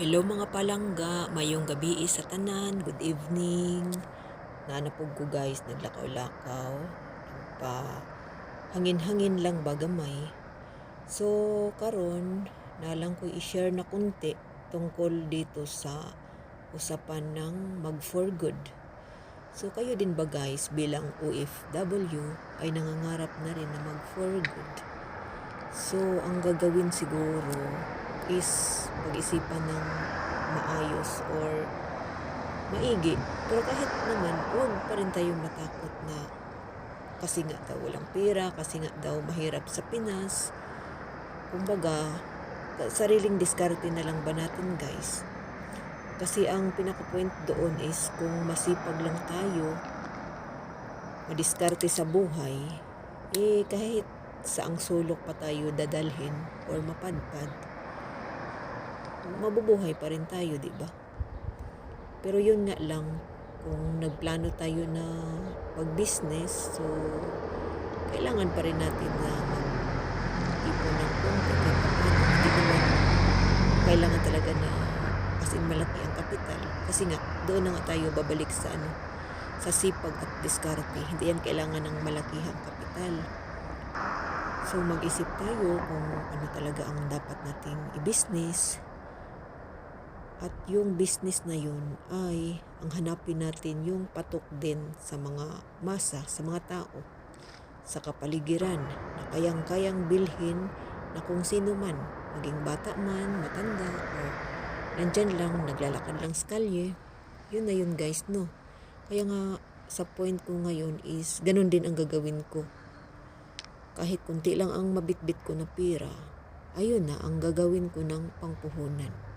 Hello mga palangga, mayong gabi sa tanan, good evening. Nanapog ko guys, naglakaw-lakaw. Pa hangin-hangin lang ba gamay. So karon nalang ko i-share na kunti tungkol dito sa usapan ng mag for good. So kayo din ba guys bilang OFW ay nangangarap na rin na mag for good. So ang gagawin siguro is pag-isipan ng maayos or maigi. Pero kahit naman, huwag pa rin tayong matakot na kasi nga daw walang pera, kasi nga daw mahirap sa Pinas. Kumbaga, sariling diskarte na lang ba natin guys? Kasi ang pinaka-point doon is kung masipag lang tayo, madiskarte sa buhay, eh kahit saang sulok pa tayo dadalhin or mapadpad, mabubuhay pa rin tayo, di ba? Pero yun nga lang, kung nagplano tayo na mag-business, so kailangan pa rin natin na mag-ipon ng konti kahit kailangan talaga na as in malaki ang kapital. Kasi nga, doon na nga tayo babalik sa ano, sa sipag at diskarte. Hindi yan kailangan ng malakihang kapital. So mag-isip tayo kung ano talaga ang dapat nating i-business. At yung business na yun ay ang hanapin natin yung patok din sa mga masa, sa mga tao, sa kapaligiran na kayang-kayang bilhin na kung sino man, maging bata man, matanda, o nandyan lang, naglalakad lang sa kalye. Yun na yun guys, no? Kaya nga sa point ko ngayon is ganun din ang gagawin ko. Kahit kunti lang ang mabitbit ko na pera, ayun na ang gagawin ko ng pangpuhunan.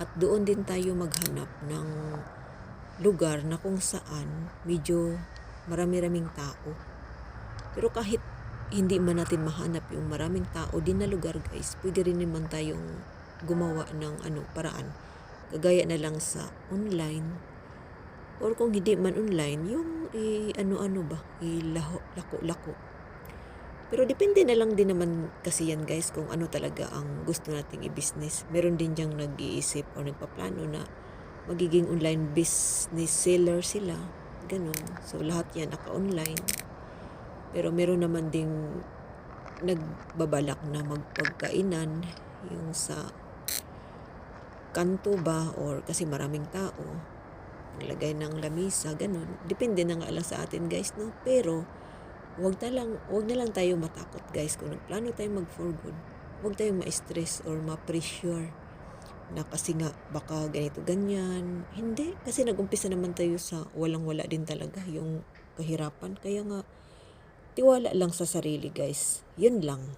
At doon din tayo maghanap ng lugar na kung saan medyo marami-raming tao. Pero kahit hindi man natin mahanap yung maraming tao din na lugar guys, pwede rin naman tayong gumawa ng ano paraan. Kagaya na lang sa online. Or kung hindi man online, yung eh, ano-ano ba, ilaho, lako-lako. Pero depende na lang din naman kasi yan guys kung ano talaga ang gusto nating i-business. Meron din diyang nag-iisip o nagpaplano na magiging online business seller sila. Ganon. So lahat yan naka-online. Pero meron naman ding nagbabalak na magpagkainan yung sa kanto ba or kasi maraming tao naglagay ng lamisa, ganun. Depende na nga lang sa atin guys, no? Pero, wag na lang, wag na lang tayo matakot guys kung nagplano tayo mag for good. Wag tayong ma-stress or ma-pressure na kasi nga baka ganito ganyan. Hindi, kasi nagumpisa naman tayo sa walang-wala din talaga yung kahirapan. Kaya nga, tiwala lang sa sarili guys. Yun lang.